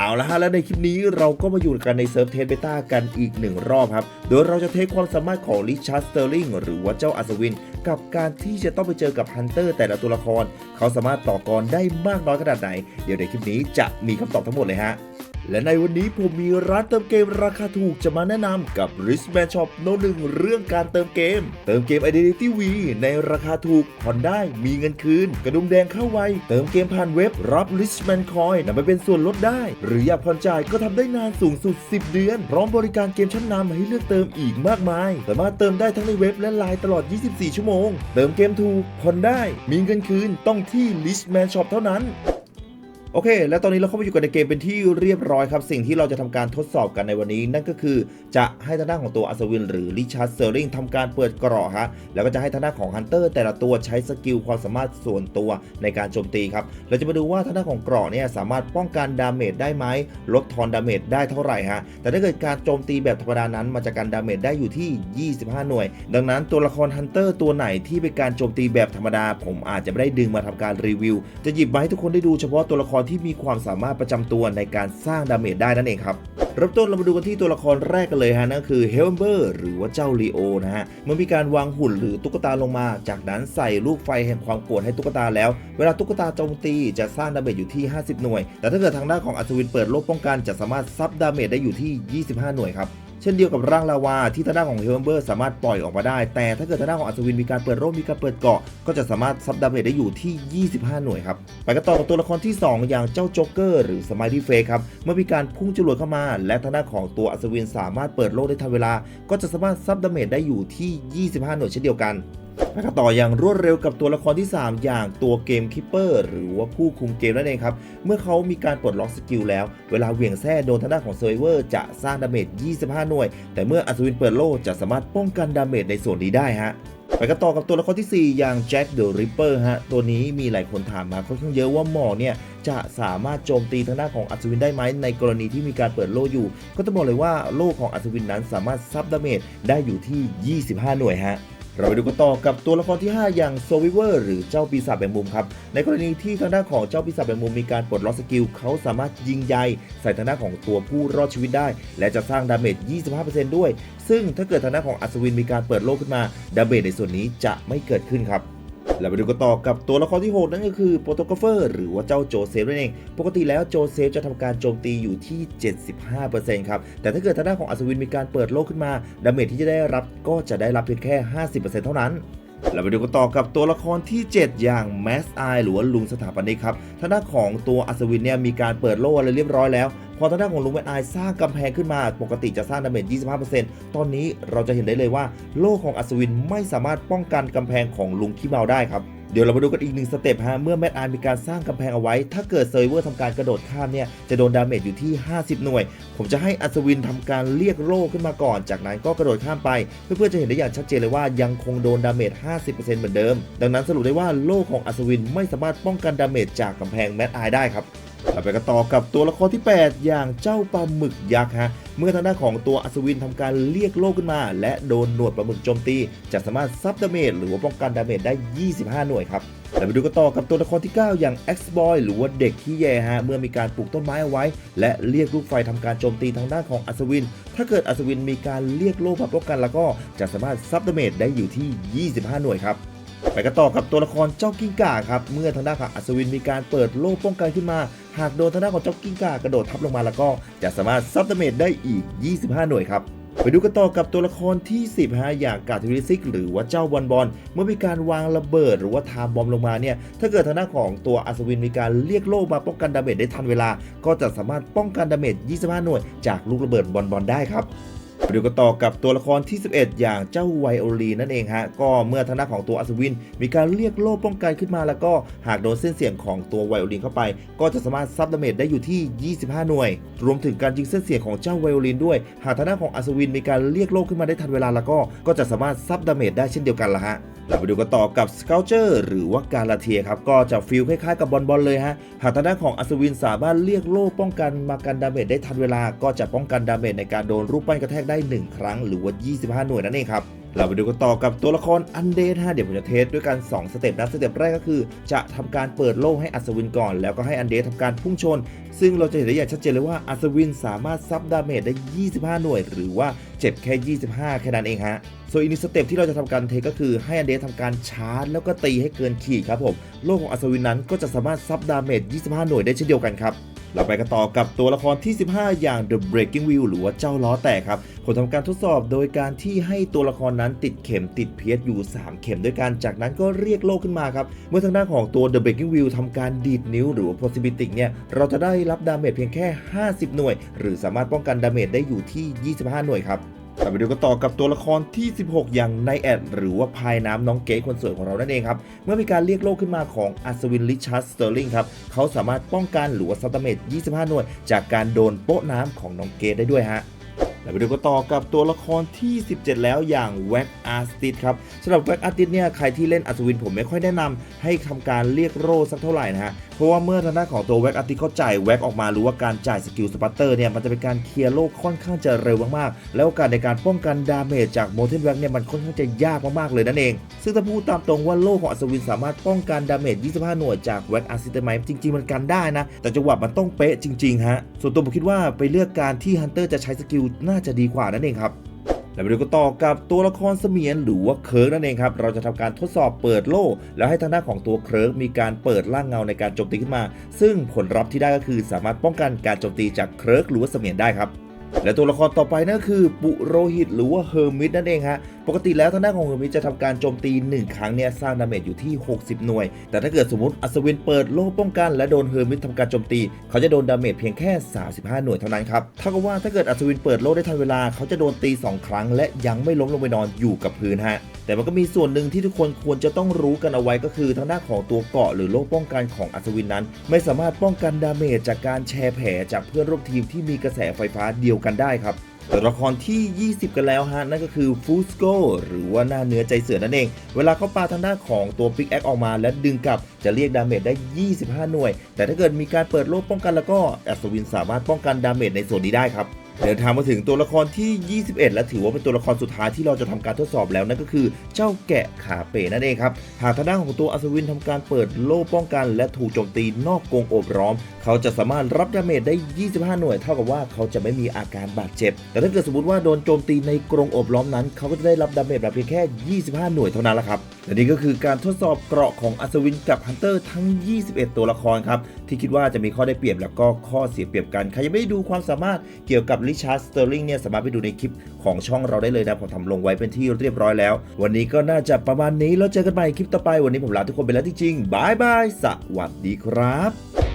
เอาละฮะและในคลิปนี้เราก็มาอยู่กันในเซิร์ฟเทสเบต้ากันอีกหนึ่งรอบครับ โดยเราจะเทสความสามารถของลิชาร์ดสเตอร์ลิงหรือว่าเจ้าอัศวินกับการที่จะต้องไปเจอกับฮันเตอร์แต่ละตัวละคร เขาสามารถต่อกรได้มากน้อยขนาดไหน เดี๋ยวในคลิปนี้จะมีคำตอบทั้งหมดเลยฮะและในวันนี้ผมมีร้านเติมเกมราคาถูกจะมาแนะนำกับ r i s m a n Shop โน้ตหนึ่งเรื่องการเติมเกม เติมเกม Identity V ในราคาถูกผ่อนได้มีเงินคืน กระดุมแดงเข้าไว เติมเกมผ่านเว็บรับ r i s m a n Coin นำไปเป็นส่วนลดได้ หรืออยากผ่อนจ่ายก็ทำได้นานสูงสุด 10 เดือน พร้อมบริการเกมชั้นนำให้เลือกเติมอีกมากมาย สามารถเติมได้ทั้งในเว็บและไลน์ตลอด 24 ชั่วโมงเติมเกมถูกผ่อนได้ มีเงินคืนต้องที่ r i s m a n Shop เท่านั้น โอเค แล้วตอนนี้เราเข้าไปอยู่กันในเกมเป็นที่เรียบร้อยครับ สิ่งที่เราจะทำการทดสอบกันในวันนี้ นั่นก็คือจะให้ทางด้านของตัวอัศวิน หรือลิชาร์ดเซอร์ริงทำการเปิดเกราะฮะแล้วก็จะให้ทางด้านของฮันเตอร์แต่ละตัวใช้สกิลความสามารถส่วนตัวในการโจมตีครับ เราจะมาดูว่าทางด้านของเกราะเนี่ยสามารถป้องกันดาเมจได้ไหมลดทอนดาเมจได้เท่าไหร่ฮะแต่ถ้าเกิดการโจมตีแบบธรรมดานั้นมันจะกันดาเมจได้อยู่ที่ 25 หน่วย ดังนั้นตัวละครฮันเตอร์ตัวไหนที่เป็นการโจมตีแบบธรรมดา ผมอาจจะไม่ได้ดึงมาทำการรีวิว จะหยิบมาให้ทุกคนได้ดูเฉพาะตัวละครที่มีความสามารถประจำตัวในการสร้างดาเมจได้นั่นเองครับเริ่มต้นเรามาดูกันที่ตัวละครแรกกันเลยฮะนั่นคือเฮลเบอร์หรือว่าเจ้าลีโอนะฮะเมื่อมีการวางหุ่นหรือตุ๊กตาลงมา จากนั้นใส่ลูกไฟแห่งความโกรธให้ตุ๊กตาแล้ว เวลาตุ๊กตาโจมตีจะสร้างดาเมจอยู่ที่ 50 หน่วย แต่ถ้าเกิดทางด้านของอัศวินเปิดโลกป้องกันจะสามารถซับดาเมจได้อยู่ที่ 25 หน่วยครับ เช่นเดียวกับร่างลาวาที่ทางด้านของเฮลเบอร์สามารถปล่อยออกมาได้ แต่ถ้าเกิดทางด้านของอัศวินมีการเปิดโลกมีการเปิดเกาะ ก็จะสามารถซับดาเมจได้อยู่ที่ 25 หน่วยครับ ไปกันต่อกับตัวละครที่ 2 อย่างเจ้าโจ๊กเกอร์หรือสมายที่เฟคครับ เมื่อมีการพุ่งจรวดเข้ามา และทางด้านของตัวอัศวินสามารถเปิดโลกได้ทันเวลา ก็จะสามารถซับดาเมจได้อยู่ที่ 25 หน่วยเช่นเดียวกัน ไปกันต่ออย่างรวดเร็วกับตัวละครที่ 3 อย่างตัวเกมคิปเปอร์หรือว่าผู้คุมเกมนั่นเองครับ เมื่อเขามีการปลดล็อกสกิลแล้ว เวลาเหวี่ยงแส้โดนทางด้านของเซอร์เวอร์จะสร้างดาเมจ 25 หน่วย แต่เมื่ออัศวินเปิดโลกจะสามารถป้องกันดาเมจในส่วนนี้ได้ฮะไปกันต่อกับตัวละครทีสี่ 4 อย่างแจ็คเดอะริปเปอร์ฮะ ตัวนี้มีหลายคนถามมาค่อนข้างเยอะว่าหมอเนี่ย จะสามารถโจมตีทางด้านของอัศวินได้ไหมในกรณีที่มีการเปิดโล่อยู่ ก็ต้องบอกเลยว่าโล่ของอัศวินนั้นสามารถซับดาเมจได้อยู่ที่ 25 หน่วยฮะ เราไปดูกันต่อกับตัวละครที่ 5 อย่างโซวิเวอร์หรือเจ้าปีศาจแบงมุมครับ ในกรณีที่ทางด้านของเจ้าปีศาจแบงมุมมีการปลดล็อกสกิลเขาสามารถยิงใยใส่ทางด้านของตัวผู้รอดชีวิตได้ และจะสร้างดาเมจ 25%ด้วย ซึ่งถ้าเกิดทางด้านของอัศวินมีการเปิดโลกขึ้นมาดาเมจในส่วนนี้จะไม่เกิดขึ้นครับ แล้วไปดูกันต่อกับตัวละครที่ 6 นั่นก็คือโปรโตกราฟเฟอร์หรือว่าเจ้าโจเซฟนั่นเอง ปกติแล้วโจเซฟจะทำการโจมตีอยู่ที่ 75%ครับ แต่ถ้าเกิดทางด้านของอัศวินมีการเปิดโลกขึ้นมา ดาเมจที่จะได้รับก็จะได้รับเพียงแค่ 50%เท่านั้น เราไปดูกันต่อกับตัวละครที่ 7 อย่างแมสไอหรือว่าลุงสถาปนิกครับทางด้านของตัวอัศวินเนี่ยมีการเปิดโล่อะไรเรียบร้อยแล้วพอทางด้านของลุงแมสไอสร้างกำแพงขึ้นมา ปกติจะสร้างดาเมจ 25%ตอนนี้เราจะเห็นได้เลยว่า โล่ของอัศวินไม่สามารถป้องกันกำแพงของลุงขี้เมาได้ครับ เดี๋ยวเรามาดูกันอีกหนึ่งสเต็ปฮะ เมื่อแมตอาร์มีการสร้างกำแพงเอาไว้ ถ้าเกิดเซอร์เวอร์ทำการกระโดดข้ามเนี่ย จะโดนดาเมจอยู่ที่ 50 หน่วย ผมจะให้อัศวินทำการเรียกโล่ขึ้นมาก่อน จากนั้นก็กระโดดข้ามไป เพื่อๆจะเห็นได้อย่างชัดเจนเลยว่ายังคงโดนดาเมจ 50%เหมือนเดิม ดังนั้นสรุปได้ว่าโล่ของอัศวินไม่สามารถป้องกันดาเมจจากกำแพงแมตอาร์ได้ครับเราไปกันต่อกับตัวละครที่ 8 อย่างเจ้าปลาหมึกยักษ์ฮะ เมื่อทางด้านของตัวอัศวินทำการเรียกโล่ขึ้นมา และโดนหนวดปลาหมึกโจมตี จะสามารถซับดาเมจหรือว่าป้องกันดาเมจได้ 25 หน่วยครับเราไปดูกันต่อกับตัวละครที่ 9 อย่าง X-Boy หรือว่าเด็กขี้แย่ฮะ เมื่อมีการปลูกต้นไม้เอาไว้ และเรียกลูกไฟทำการโจมตีทางด้านของอัศวิน ถ้าเกิดอัศวินมีการเรียกโล่มาป้องกัน แล้วก็จะสามารถซับดาเมจได้อยู่ที่ 25 หน่วยครับไปกันต่อกับตัวละครเจ้ากิ้งก่าครับ เมื่อทางด้านของอัศวินมีการเปิดโล่ป้องกันขึ้นมา หากโดนทางด้านของเจ้ากิ้งก่ากระโดดทับลงมาแล้วก็จะสามารถซับดาเมจได้อีก 25 หน่วยครับไปดูกันต่อกับตัวละครที่ 10ฮะอย่างกาทิริซิก หรือว่าเจ้าบอลบอล เมื่อมีการวางระเบิดหรือว่าทามบอมลงมาเนี่ย ถ้าเกิดทางด้านของตัวอัศวินมีการเรียกโล่มาป้องกันดาเมจได้ทันเวลา ก็จะสามารถป้องกันดาเมจ 25 หน่วย จากลูกระเบิดบอลบอลได้ครับ ดูกันต่อกับตัวละครที่ 11 อย่างเจ้าไวโอลีนนั่นเองฮะ ก็เมื่อทางด้านของตัวอัศวิน มีการเรียกโล่ป้องกันขึ้นมา แล้วก็หากโดนเส้นเสียงของตัวไวโอลีนเข้าไป ก็จะสามารถซับดาเมจได้อยู่ที่ 25 หน่วย รวมถึงการยิงเส้นเสียงของเจ้าไวโอลีนด้วย หากทางด้านของอัศวินมีการเรียกโล่ขึ้นมาได้ทันเวลาแล้วก็ก็จะสามารถซับดาเมจได้เช่นเดียวกันละฮะ เราไปดูกันต่อกับสเกลเจอร์หรือว่ากาลาเทียครับก็จะฟิลคล้ายๆกับบอลบอลเลยฮะหากทางด้านของอัศวินสามารถเรียกโล่ป้องกันมากันดาเมจได้ทันเวลา ก็จะป้องกันดาเมจในการโดนรูปปั้นกระแทกได้ 1 ครั้งหรือว่า 25 หน่วยนั่นเองครับ เราไปดูกันต่อกับตัวละครอันเดนฮะเดี๋ยวผมจะเทสด้วยกัน 2 สเต็ปนะสเต็ปแรกก็คือ จะทำการเปิดโล่ให้อัศวินก่อน แล้วก็ให้อันเดนทำการพุ่งชน ซึ่งเราจะเห็นได้อย่างชัดเจนเลยว่าอัศวินสามารถซับดาเมจได้ 25 หน่วย หรือว่าเจ็บแค่ 25 แค่นั้นเองฮะส่วนอีกหนึ่งสเต็ปที่เราจะทำการเทก็คือให้อันเดนทำการชาร์จ แล้วก็ตีให้เกินขีดครับผม โล่ของอัศวินนั้นก็จะสามารถซับดาเมจ 25 หน่วยได้เช่นเดียวกันครับ เราไปกันต่อกับตัวละครที่ 15 อย่าง The Breaking Wheel หรือว่าเจ้าล้อแตกครับ ผลทำการทดสอบโดยการที่ให้ตัวละครนั้นติดเข็มติดเพียสอยู่ 3 เข็มด้วยกัน จากนั้นก็เรียกโลกขึ้นมาครับ เมื่อทางด้านของตัว The Breaking Wheel ทำการดีดนิ้วหรือว่า Possibility เนี่ย เราจะได้รับดาเมจเพียงแค่ 50 หน่วย หรือสามารถป้องกันดาเมจได้อยู่ที่ 25 หน่วยครับ ไปดูกันต่อกับตัวละครที่ 16 อย่างไนแอด หรือว่าพายน้ำน้องเก๋คนสวยของเรานั่นเองครับ เมื่อมีการเรียกโลกขึ้นมาของอัศวินลิชาร์ดสเตอร์ลิงครับ เขาสามารถป้องกันหรือว่าซัตเมต25 หน่วย จากการโดนโป๊ะน้ำของน้องเก๋ได้ด้วยฮะ เราไปดูกันต่อกับตัวละครที่ 17 แล้วอย่างแว็กอาร์ติสครับสำหรับแว็กอาร์ติสเนี่ยใครที่เล่นอัศวินผมไม่ค่อยแนะนำให้ทำการเรียกโร่สักเท่าไหร่นะฮะเพราะว่าเมื่อทางด้านของตัวแว็กอาร์ติสเขาจ่ายแว็กออกมาหรือว่าการจ่ายสกิลสปัตเตอร์เนี่ยมันจะเป็นการเคลียร์โลกค่อนข้างจะเร็วมากๆแล้วโอกาสในการป้องกันดาเมจจากโมเทนแว็กเนี่ยมันค่อนข้างจะยากมากๆเลยนั่นเอง ซึ่งถ้าพูดตามตรงว่าโลกของอัศวินสามารถป้องกันดาเมจ 25 หน่วยจากแว็กอาร์ติสได้ไหมจริง ๆ มันกันได้นะแต่จังหวะมันต้องเป๊ะจริงๆฮะส่วนตัวผมคิดว่าไปเลือกการที่ฮันเตอร์จะใช้สกิลน่าจะดีกว่านั่นเองครับแล้วไปดูกันต่อกับตัวละครเสมียนหรือว่าเคิร์กนั่นเองครับ เราจะทำการทดสอบเปิดโล่ แล้วให้ทางด้านของตัวเคิร์กมีการเปิดร่างเงาในการโจมตีขึ้นมา ซึ่งผลลัพธ์ที่ได้ก็คือสามารถป้องกันการโจมตีจากเคิร์กหรือว่าเสมียนได้ครับและตัวละครต่อไปนั่นคือ ปุโรหิตหรือว่าเฮอร์มิตนั่นเองฮะ ปกติแล้วทางด้านของเฮอร์มิตจะทำการโจมตี 1 ครั้งเนี่ยสร้างดาเมจอยู่ที่ 60 หน่วย แต่ถ้าเกิดสมมติอัศวินเปิดโล่ป้องกันและโดนเฮอร์มิตทำการโจมตี เขาจะโดนดาเมจเพียงแค่ 35 หน่วยเท่านั้นครับเท่ากับว่าถ้าเกิดอัศวินเปิดโล่ได้ทันเวลาเขาจะโดนตี 2 ครั้ง และยังไม่ล้มลงไปนอนอยู่กับพื้นฮะแต่มันก็มีส่วนหนึ่งที่ทุกคนควรจะต้องรู้กันเอาไว้ก็คือทางด้านของตัวเกาะหรือโล่ป้องกันของอัศวินนั้น ไม่สามารถป้องกันดาเมจจากการแชร์แผลจากเพื่อนร่วมทีมที่มีกระแสไฟฟ้าเดียวกันได้ครับ ละครที่ 20 กันแล้วฮะ นั่นก็คือฟูสโกหรือว่าหน้าเนื้อใจเสือนั่นเอง เวลาเขาปาทางด้านของตัวปิกแอคออกมาและดึงกลับจะเรียกดาเมจได้ 25 หน่วย แต่ถ้าเกิดมีการเปิดโล่ป้องกันแล้วก็อัศวินสามารถป้องกันดาเมจในส่วนนี้ได้ครับ เดินทางมาถึงตัวละครที่ 21 และถือว่าเป็นตัวละครสุดท้ายที่เราจะทำการทดสอบแล้วนั่นก็คือเจ้าแกะขาเป๋นั่นเองครับ หากทางด้านของตัวอัศวินทำการเปิดโล่ป้องกัน และถูกโจมตีนอกกรงโอบร้อม เขาจะสามารถรับดาเมจได้ 25 หน่วย เท่ากับว่าเขาจะไม่มีอาการบาดเจ็บ แต่ถ้าเกิดสมมติว่าโดนโจมตีในกรงโอบล้อมนั้น เขาก็จะได้รับดาเมจแบบเพียงแค่ 25 หน่วยเท่านั้นแหละครับและนี่ก็คือการทดสอบเกราะของอัศวินกับฮันเตอร์ทั้ง 21 ตัวละครครับที่คิดว่าจะมีข้อได้เปรียบแล้วก็ข้อเสียเปรียบกันใครยังไม่ได้ดูความสามารถเกี่ยวกับริชาร์ดสเตอร์ลิงเนี่ยสามารถไปดูในคลิปของช่องเราได้เลยนะผมทำลงไว้เป็นที่เรียบร้อยแล้ว วันนี้ก็น่าจะประมาณนี้แล้วเจอกันใหม่คลิปต่อไปวันนี้ผมลาทุกคนไปแล้วจริงๆบายบายสวัสดีครับ